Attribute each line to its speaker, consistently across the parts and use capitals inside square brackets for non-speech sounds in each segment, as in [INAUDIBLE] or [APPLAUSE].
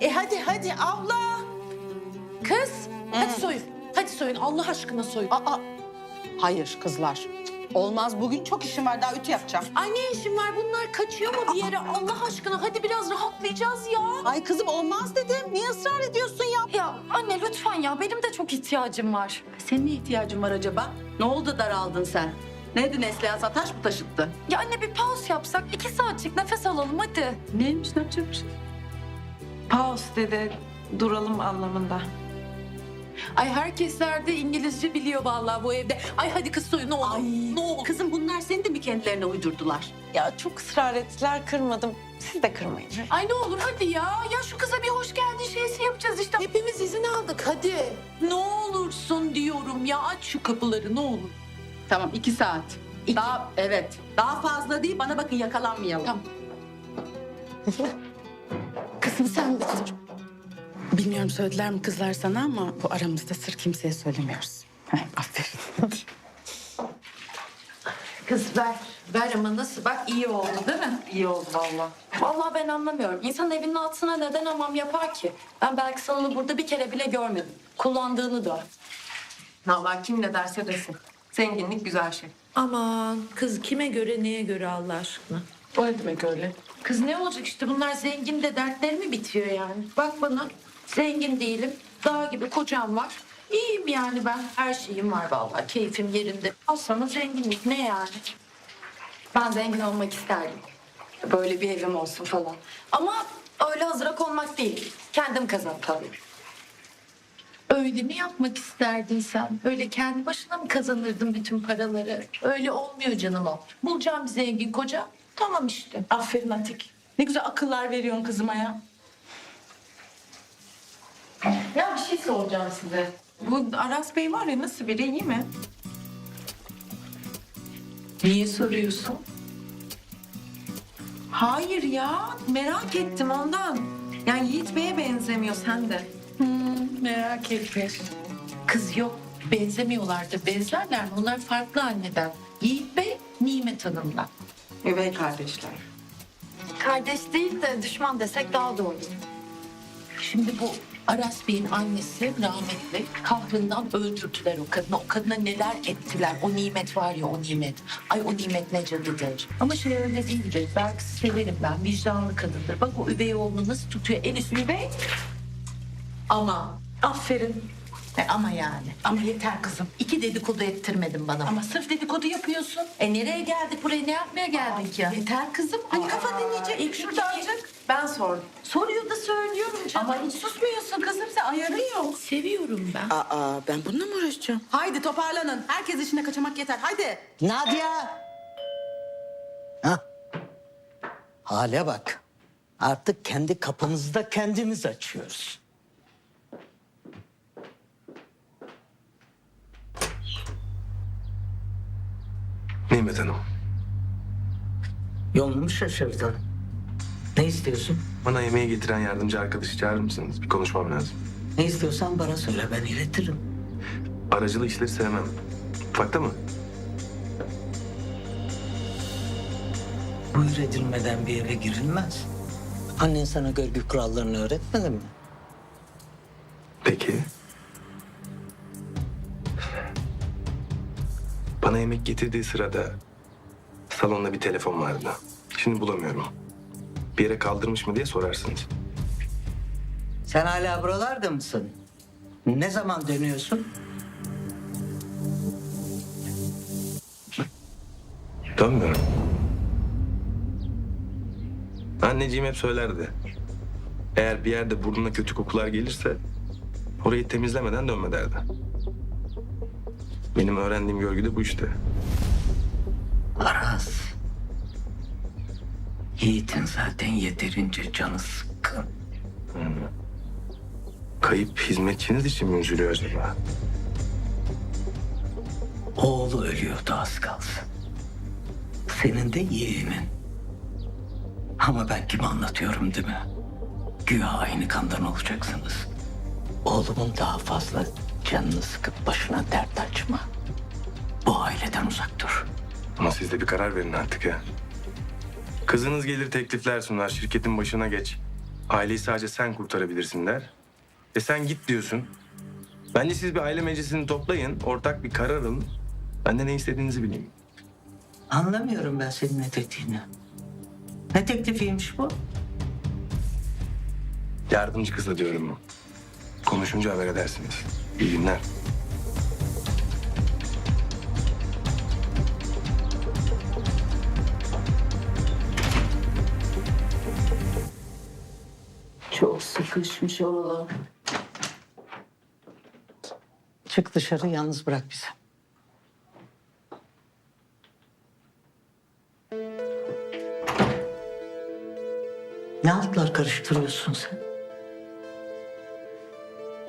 Speaker 1: E hadi hadi abla.
Speaker 2: Kız hadi soyun. Hadi soyun Allah aşkına soyun.
Speaker 3: Aa, hayır kızlar. Olmaz bugün çok işim var daha ütü yapacağım.
Speaker 2: Ay ne işin var bunlar kaçıyor mu bir yere Allah aşkına hadi biraz rahatlayacağız ya.
Speaker 3: Ay kızım olmaz dedim. Niye ısrar ediyorsun ya?
Speaker 4: Ya anne lütfen ya benim de çok ihtiyacım var.
Speaker 3: Senin ne ihtiyacın var acaba? Ne oldu daraldın sen? Neydi Neslihan Sataş mı taşıttı?
Speaker 4: Ya anne bir pause yapsak iki saatlik nefes alalım hadi.
Speaker 3: Neymiş ne yapacakmış?
Speaker 1: Pause dedi. Duralım anlamında.
Speaker 2: Ay herkesler de İngilizce biliyor vallahi bu evde. Ay hadi kız soyun ne olur.
Speaker 3: Ay
Speaker 2: ne olur.
Speaker 3: Kızım bunlar seni de mi kendilerine uydurdular?
Speaker 1: Ya çok ısrar ettiler kırmadım. Siz de kırmayın.
Speaker 2: Ay ne olur hadi ya. Ya şu kıza bir hoş geldin şeysi yapacağız işte. Hepimiz izin aldık hadi. Ne olursun diyorum ya aç şu kapıları ne olur.
Speaker 3: Tamam iki saat.
Speaker 2: İki.
Speaker 3: Daha evet. Daha fazla değil bana bakın yakalanmayalım.
Speaker 2: Tamam. [LAUGHS] Kızım sen bitir.
Speaker 5: Bilmiyorum söylediler mi kızlar sana ama bu aramızda sır kimseye söylemiyoruz. Heh, aferin.
Speaker 2: Kız ver. Ver ama nasıl bak iyi oldu değil mi?
Speaker 1: İyi oldu valla.
Speaker 4: Vallahi ben anlamıyorum. İnsan evinin altına neden hamam yapar ki? Ben belki salonu burada bir kere bile görmedim. Kullandığını da.
Speaker 1: Valla kim ne derse desin. Zenginlik güzel şey.
Speaker 2: Aman kız kime göre neye göre Allah aşkına.
Speaker 1: O ne demek öyle?
Speaker 2: Kız ne olacak işte bunlar zengin de dertleri mi bitiyor yani? Bak bana zengin değilim. Dağ gibi kocam var. İyiyim yani ben. Her şeyim var vallahi. Keyfim yerinde. Al sana zenginlik ne yani?
Speaker 4: Ben zengin olmak isterdim. Böyle bir evim olsun falan. Ama öyle hazıra konmak değil. Kendim kazanıp tabii.
Speaker 2: Öyle mi yapmak isterdin sen? Öyle kendi başına mı kazanırdın bütün paraları? Öyle olmuyor canım o. Bulacağım bir zengin koca. Tamam işte.
Speaker 5: Aferin Atik. Ne güzel akıllar veriyorsun kızıma ya.
Speaker 2: Ya bir şey soracağım size.
Speaker 1: Bu Aras Bey var ya nasıl biri iyi mi?
Speaker 2: Niye soruyorsun?
Speaker 1: Hayır ya merak ettim ondan. Yani Yiğit Bey'e benzemiyor sen de.
Speaker 2: Merak etme. Kız yok. Benzemiyorlardı. Benzerler mi? Onlar farklı anneden. Yiğit Bey, Nimet Hanım'la.
Speaker 1: Üvey kardeşler.
Speaker 4: Kardeş değil de düşman desek daha doğru.
Speaker 2: Şimdi bu Aras Bey'in annesi rahmetli kahrından öldürdüler o kadını. O kadına neler ettiler. O nimet var ya o nimet. Ay o nimet ne cadıdır. Ama şey öyle değildir. Belki severim ben. Vicdanlı kadındır. Bak o üvey oğlunu nasıl tutuyor. En üst üvey. Ama. Aferin. E, ama yani.
Speaker 5: Ama yeter kızım.
Speaker 2: İki dedikodu ettirmedin bana.
Speaker 5: Ama sırf dedikodu yapıyorsun.
Speaker 2: E nereye geldik buraya? Ne yapmaya geldik ya?
Speaker 5: Yeter kızım. Hani kafa dinleyecek.
Speaker 2: İlk şurada azıcık.
Speaker 1: Ben sordum.
Speaker 2: Soruyor da söylüyorum canım.
Speaker 5: Ama hiç susmuyorsun kızım sen ayarın yok.
Speaker 2: Seviyorum ben.
Speaker 5: Aa ben bununla mı uğraşacağım? Haydi toparlanın. Herkes işine kaçamak yeter. Haydi.
Speaker 6: Nadia! Ha? Hale bak. Artık kendi kapımızı da kendimiz açıyoruz.
Speaker 7: Nimet Hanım,
Speaker 6: Yolunu şaşırdın? Ne istiyorsun?
Speaker 7: bana yemeği getiren yardımcı arkadaşı çağırır mısınız? Bir konuşmam lazım.
Speaker 6: Ne istiyorsan bana söyle ben iletirim.
Speaker 7: Aracılı işleri sevmem. Mutfakta mı?
Speaker 6: Buyur edilmeden bir eve girilmez. Annen sana görgü kurallarını öğretmedi mi?
Speaker 7: Bana yemek getirdiği sırada salonda bir telefon vardı. Şimdi bulamıyorum. Bir yere kaldırmış mı diye sorarsınız.
Speaker 6: Sen hala buralarda mısın? Ne zaman dönüyorsun?
Speaker 7: Dönmüyorum. Anneciğim hep söylerdi. Eğer bir yerde burnuna kötü kokular gelirse orayı temizlemeden dönme derdi. Benim öğrendiğim görgü de bu işte.
Speaker 6: Aras. Yiğit'in zaten yeterince canı sıkkın.
Speaker 7: Kayıp hizmetçiniz için mi üzülüyor acaba?
Speaker 6: Oğlu ölüyordu az kalsın. Senin de yeğenin. Ama ben kime anlatıyorum değil mi? Güya aynı kandan olacaksınız. Oğlumun daha fazla canını sıkıp başına dert açma. Bu aileden uzak dur.
Speaker 7: Ama siz de bir karar verin artık ya. Kızınız gelir teklifler sunar, şirketin başına geç. Aileyi sadece sen kurtarabilirsin der. E sen git diyorsun. Bence siz bir aile meclisini toplayın, ortak bir karar alın. Ben de ne istediğinizi bileyim.
Speaker 6: Anlamıyorum ben senin ne dediğini. Ne teklifiymiş bu?
Speaker 7: Yardımcı kızla diyorum. Konuşunca haber edersiniz. İyi günler.
Speaker 2: Çok sıkışmış oğlum.
Speaker 6: Çık dışarı yalnız bırak bizi. Ne altlar karıştırıyorsun sen?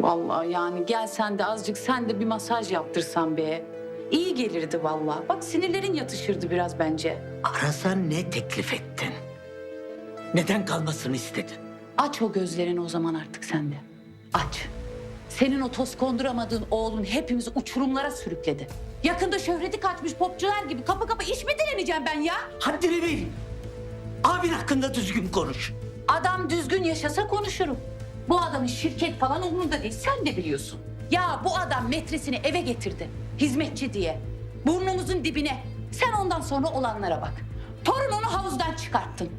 Speaker 5: Vallahi yani gel sen de azıcık sen de bir masaj yaptırsan be. İyi gelirdi vallahi. Bak sinirlerin yatışırdı biraz bence.
Speaker 6: Arasan ne teklif ettin? Neden kalmasını istedin?
Speaker 5: Aç o gözlerini o zaman artık sen de. Aç. Senin o toz konduramadığın oğlun hepimizi uçurumlara sürükledi. Yakında şöhreti kaçmış popçular gibi kapı kapı iş mi dileneceğim ben ya?
Speaker 6: Haddini bil. Abin hakkında düzgün konuş.
Speaker 5: Adam düzgün yaşasa konuşurum. Bu adamın şirket falan umurunda değil. Sen de biliyorsun. Ya bu adam metresini eve getirdi. Hizmetçi diye. Burnumuzun dibine. Sen ondan sonra olanlara bak. Torununu havuzdan çıkarttın.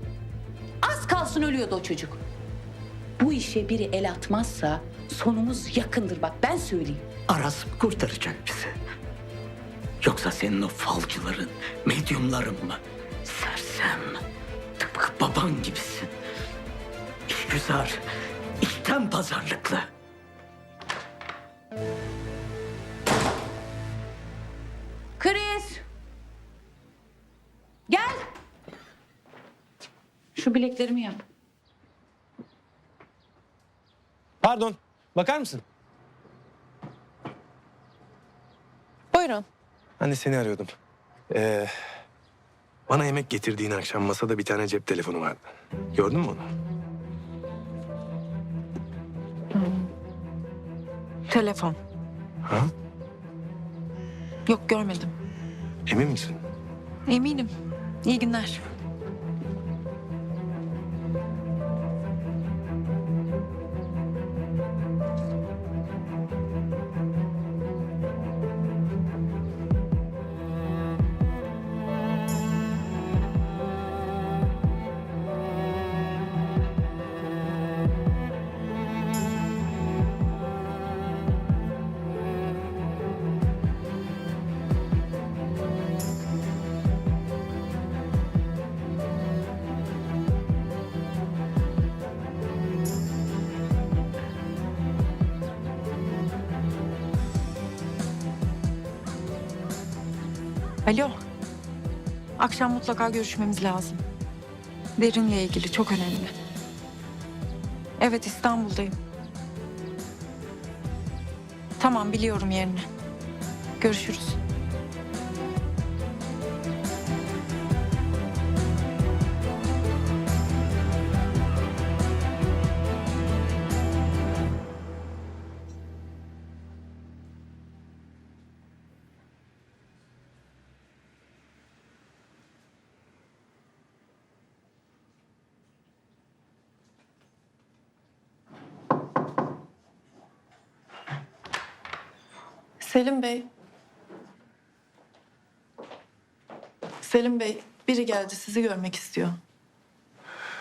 Speaker 5: Az kalsın ölüyordu o çocuk. Bu işe biri el atmazsa sonumuz yakındır bak ben söyleyeyim.
Speaker 6: Aras kurtaracak bizi? Yoksa senin o falcıların, medyumların mı? Sersem, tıpkı baban gibisin. İşgüzar, işten pazarlıklı.
Speaker 5: Kriz. Gel. Şu bileklerimi yap.
Speaker 7: Pardon, bakar mısın?
Speaker 1: Buyurun.
Speaker 7: Ben de seni arıyordum. Ee, bana yemek getirdiğin akşam masada bir tane cep telefonu vardı. Gördün mü onu?
Speaker 1: Telefon.
Speaker 7: Ha?
Speaker 1: Yok görmedim.
Speaker 7: Emin misin?
Speaker 1: Eminim. İyi günler. Alo. Akşam mutlaka görüşmemiz lazım. Derin'le ilgili çok önemli. Evet İstanbul'dayım. Tamam biliyorum yerini. Görüşürüz.
Speaker 8: Selim Bey. Selim Bey, biri geldi sizi görmek istiyor.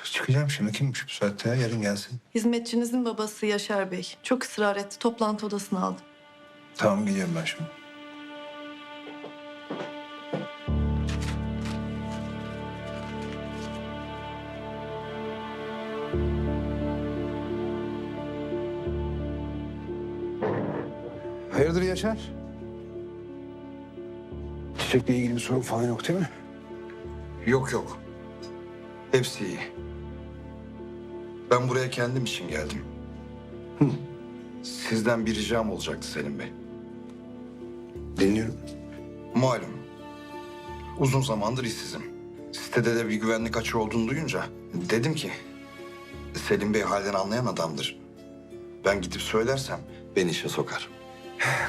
Speaker 9: Çıkacağım şimdi. Kimmiş bu saatte ya? Yarın gelsin.
Speaker 8: Hizmetçinizin babası Yaşar Bey. Çok ısrar etti. Toplantı odasına aldım.
Speaker 9: Tamam gidiyorum ben şimdi. Hayırdır Yaşar? Çiçekle ilgili bir sorun falan yok değil mi?
Speaker 10: Yok yok. Hepsi iyi. Ben buraya kendim için geldim. Sizden bir ricam olacaktı Selim Bey.
Speaker 9: Dinliyorum.
Speaker 10: Malum. Uzun zamandır işsizim. Sitede de bir güvenlik açığı olduğunu duyunca dedim ki Selim Bey halden anlayan adamdır. Ben gidip söylersem beni işe sokar.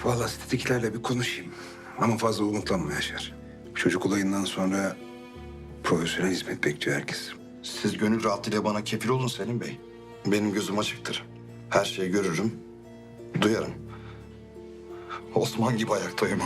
Speaker 9: Vallahi sitedekilerle bir konuşayım. Ama fazla umutlanma Yaşar. Çocuk olayından sonra profesyonel hizmet bekliyor herkes.
Speaker 10: Siz gönül rahatlığıyla bana kefil olun Selim Bey. benim gözüm açıktır. Her şeyi görürüm, duyarım. Osman gibi ayaktayım.